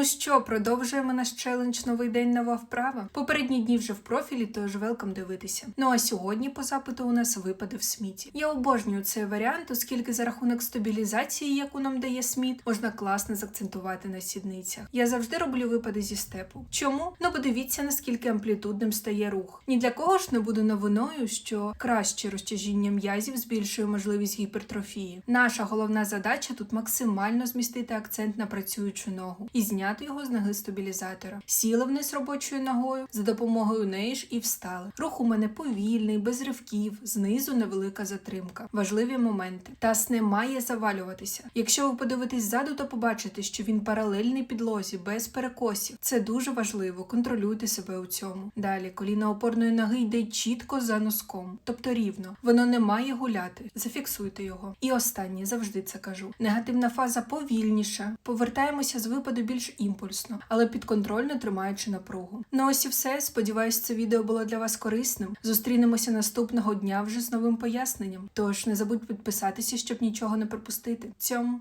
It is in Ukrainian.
Ну що, продовжуємо наш челендж новий день нова вправа. Попередні дні вже в профілі, тож велкам дивитися. Ну а сьогодні по запиту у нас випади в сміті. Я обожнюю цей варіант, оскільки за рахунок стабілізації, яку нам дає сміт, можна класно закцентувати на сідницях. Я завжди роблю випади зі степу. Чому? Ну подивіться, наскільки амплітудним стає рух. Ні для кого ж не буде новиною, що краще розтяжіння м'язів збільшує можливість гіпертрофії. Наша головна задача тут максимально змістити акцент на працюючу ногу і зняти його з ноги стабілізатора. Сіли вниз робочою ногою, за допомогою неї ж і встали. Рух у мене повільний, без ривків, знизу невелика затримка. Важливі моменти. Таз не має завалюватися. Якщо ви подивитесь ззаду, то побачите, що він паралельний підлозі, без перекосів. Це дуже важливо. Контролюйте себе у цьому. Далі коліно опорної ноги йде чітко за носком, тобто рівно. Воно не має гуляти. Зафіксуйте його. І останнє завжди це кажу. Негативна фаза повільніша. Повертаємося з випаду більш імпульсно, але підконтрольно тримаючи напругу. Ну ось і все. Сподіваюсь, це відео було для вас корисним. Зустрінемося наступного дня вже з новим поясненням. Тож не забудь підписатися, щоб нічого не пропустити. Цьому.